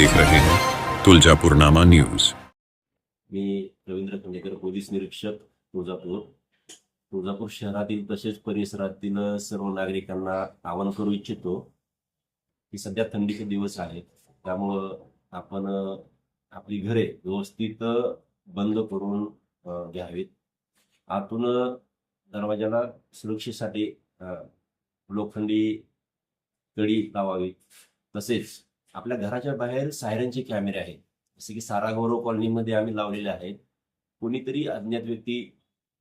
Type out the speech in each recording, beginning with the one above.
देख रहे हैं। तुलजापुरनामा न्यूज। मी रवींद्र खंडेकर पोलीस निरीक्षक तुळजापूर. तुळजापूर शहरातील तसेच परिसरातील सर्व नागरिकांना आवाहन करू इच्छितो की सध्या थंडीचे दिवस आहेत. त्यामुळं आपण आपली घरे व्यवस्थित बंद करून घ्यावीत. आतून दरवाजाला सुरक्षेसाठी लोखंडी कडी लावावी तसेच आपल्या घराच्या बाहेर सायरनचे कॅमेरे आहेत. जसे की सारा गौरव कॉलनीमध्ये आम्ही लावलेले आहेत. कोणीतरी अज्ञात व्यक्ती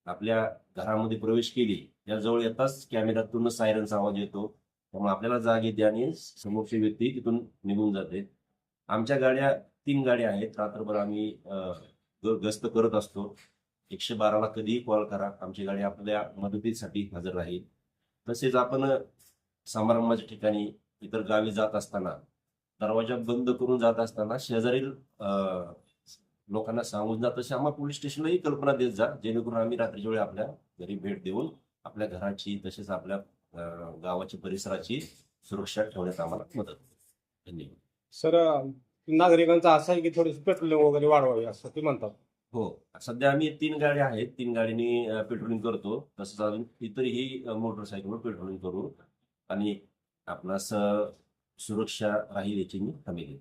आपल्या घरामध्ये प्रवेश केली त्याजवळ येताच कॅमेऱ्यातून सायरनचा आवाज येतो. त्यामुळे आपल्याला जाग येते आणि समोरची व्यक्ती तिथून निघून जाते. आमच्या गाड्या तीन गाड्या आहेत. रात्रभर आम्ही अं, गस्त करत असतो. एकशे बाराला कधीही कॉल करा. आमची गाडी आपल्या मदतीसाठी हजर राहील. तसेच आपण समारंभाच्या ठिकाणी इतर गावी जात असताना दरवाजा बंद करून जात असताना शेजारील लोकांना सांगून जा तसे आम्हाला पोलीस स्टेशनलाही कल्पना देत जा जेणेकरून आम्ही रात्रीच्या वेळी आपल्या घरी भेट देऊन आपल्या घराची तसेच आपल्या गावाची परिसराची सुरक्षा ठेवण्यात आम्हाला मदत. धन्यवाद. सर नागरिकांचा असा आहे की थोडीशी पेट्रोलिंग वगैरे वाढवावी असं ते म्हणतात. हो. सध्या आम्ही तीन गाड्या आहेत. तीन गाडीनी पेट्रोलिंग करतो. तसंच अजून इतरही मोटरसायकलवर पेट्रोलिंग करू. आणि आपणास सुरक्षा राहील याची मी हमी घेईन